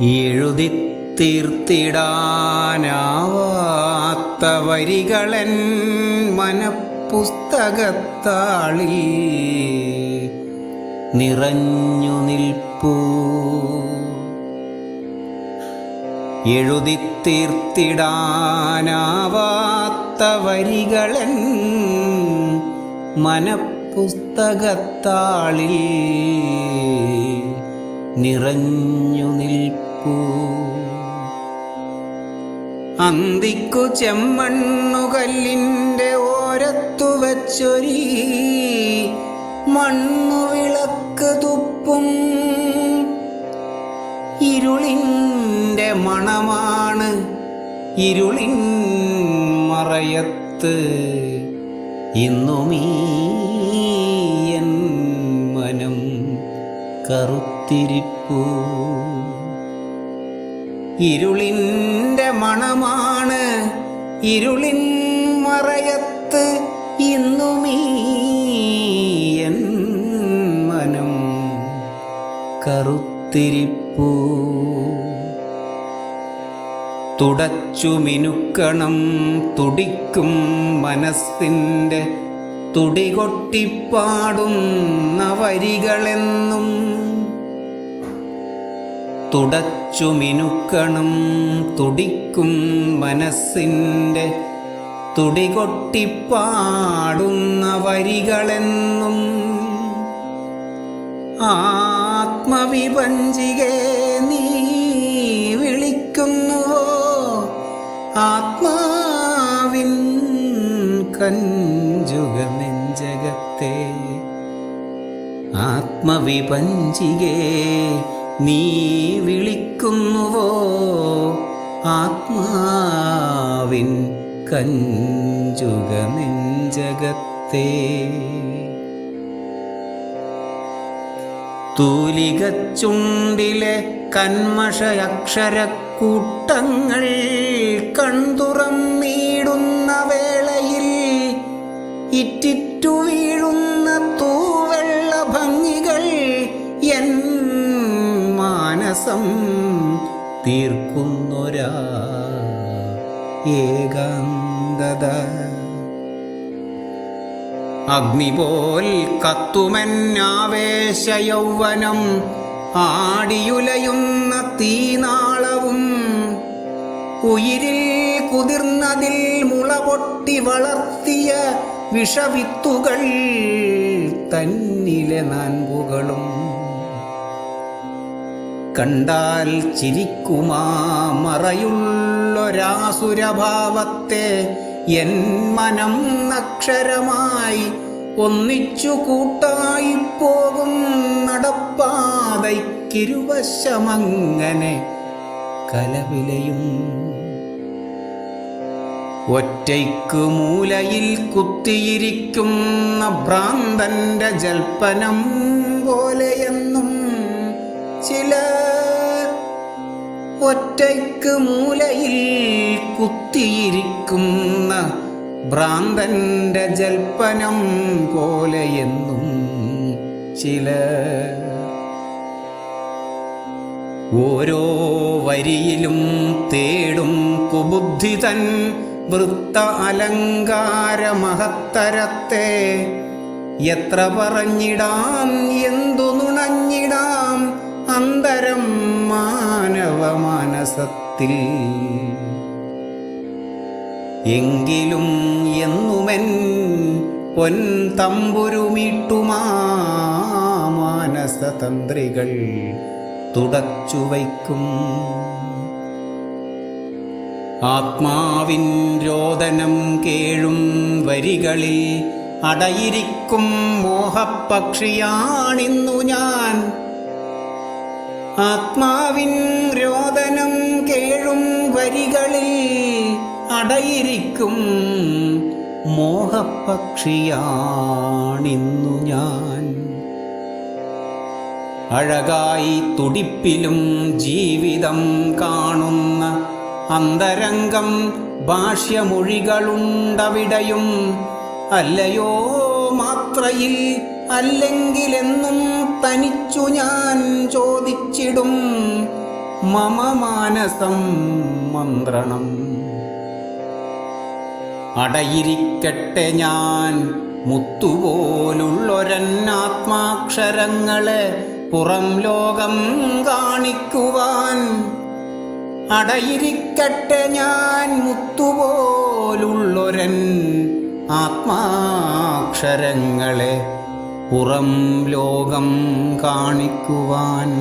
എഴുതി തീർത്തിടാനാവാത്ത വരികളൻ മനപ്പുസ്തകത്താളിൽ നിറഞ്ഞു നിൽപ്പൂ. എഴുതി തീർത്തിടാനാവാത്ത വരികളൻ മനപ്പുസ്തകത്താളിൽ നിറഞ്ഞു നിൽപ്പൂ. അന്തിക്കു ചെമ്മണ്ണുകല്ലിന്റെ ഓരത്തു വച്ചൊരി മണ്ണു വിളക്ക് തുപ്പും. ഇരുളിന്റെ മണമാണ് ഇരുളിൻ മറയത്ത്. ഇന്നുമീ മനം കറുത്തിരിപ്പൂ. ഇരുളിന്റെ മണമാണ് ഇരുളിൻ മറയത്ത് ഇന്നുമീ മനം. കറുത്തിരിപ്പൂ തുടച്ചു മിനുക്കണം തുടിക്കും മനസ്സിന്റെ തുടികൊട്ടിപ്പാടുന്ന വരികളെന്നും തുടച്ചു മിനുക്കണം തുടിക്കും മനസ്സിന്റെ തുടികൊട്ടിപ്പാടുന്ന വരികളെന്നും ആത്മവിഭഞ്ചികെ നീ വിളിക്കുന്നുവോ? ആത്മാവിൻ കഞ്ചുക നെഞ്ചകത്തെ ആത്മവിപഞ്ചികേ നീ വിളിക്കുന്നുവോ ആത്മാവിൻ കഞ്ചുക നെഞ്ചകത്തെ തൂലികച്ചുണ്ടിലെ കന്മഷയക്ഷരക്കൂട്ടങ്ങൾ കൺതുറന്നീടുന്ന വേളയിൽ ഇറ്റിറ്റു മാനസം തീർക്കുന്നൊരാ ഏകാന്തത. അഗ്നിപോൽ കത്തുമെന്നാവേശ യൗവനം ആടിയുലയുന്ന തീനാളവും ഉയിരിൽ കുതിർന്നതിൽ മുള പൊട്ടി വളർത്തിയ വിഷവിത്തുകൾ തന്നിലെ നാൻപുകളും. കണ്ടാൽ ചിരിക്കുമാ മറയുള്ളൊരാസുരഭാവത്തെ എൻ മനം അക്ഷരമായി ഒന്നിച്ചു കൂട്ടായി പോകും നടപ്പാതയ്ക്കിരുവശമങ്ങനെ കലവിലയും. ഒറ്റയ്ക്ക് മൂലയിൽ കുത്തിയിരിക്കുന്ന ഭ്രാന്തന്റെ ജൽപ്പനം പോലെയെന്നും ചില ഒറ്റയ്ക്ക് മൂലയിൽ കുത്തിയിരിക്കുന്ന ഭ്രാന്തന്റെ ജൽപ്പനം പോലെയെന്നും ചില ഓരോ വരിയിലും തേടും കുബുദ്ധി തൻ വൃത്ത അലങ്കാര മഹത്തരത്തെ. എത്ര പറഞ്ഞിടാം എന്തു നുണഞ്ഞിടാം അന്തരം മാനവ മാനസത്തിൽ. എങ്കിലും എന്നുമെൻ പൊൻ തമ്പുരുമിട്ടുമാ മാനസതന്ത്രികൾ തുടച്ചു വയ്ക്കും. ആത്മാവിൻ രോദനം കേഴും വരികളിൽ അടയിരിക്കും മോഹപ്പക്ഷിയാണിന്നു ഞാൻ ആത്മാവിൻ രോദനം കേഴും വരികളിൽ അടയിരിക്കും മോഹപ്പക്ഷിയാണിന്നു ഞാൻ. അഴകായി തുടിപ്പിലും ജീവിതം കാണുന്ന അന്തരംഗം ഭാഷ്യമൊഴികളുണ്ടവിടെയും അല്ലയോ മാത്രയിൽ അല്ലെങ്കിലെന്നും തനിച്ചു ഞാൻ ചോദിച്ചിടും മമ മാനസം മന്ത്രണം. അടയിരിക്കട്ടെ ഞാൻ മുത്തുപോലുള്ളൊരന്നാത്മാക്ഷരങ്ങളെ പുറം ലോകം കാണിക്കുവാൻ. അടയിരിക്കട്ടെ ഞാൻ മുത്തുപോലുള്ളൊരൻ ആത്മാക്ഷരങ്ങളെ പുറം ലോകം കാണിക്കുവാൻ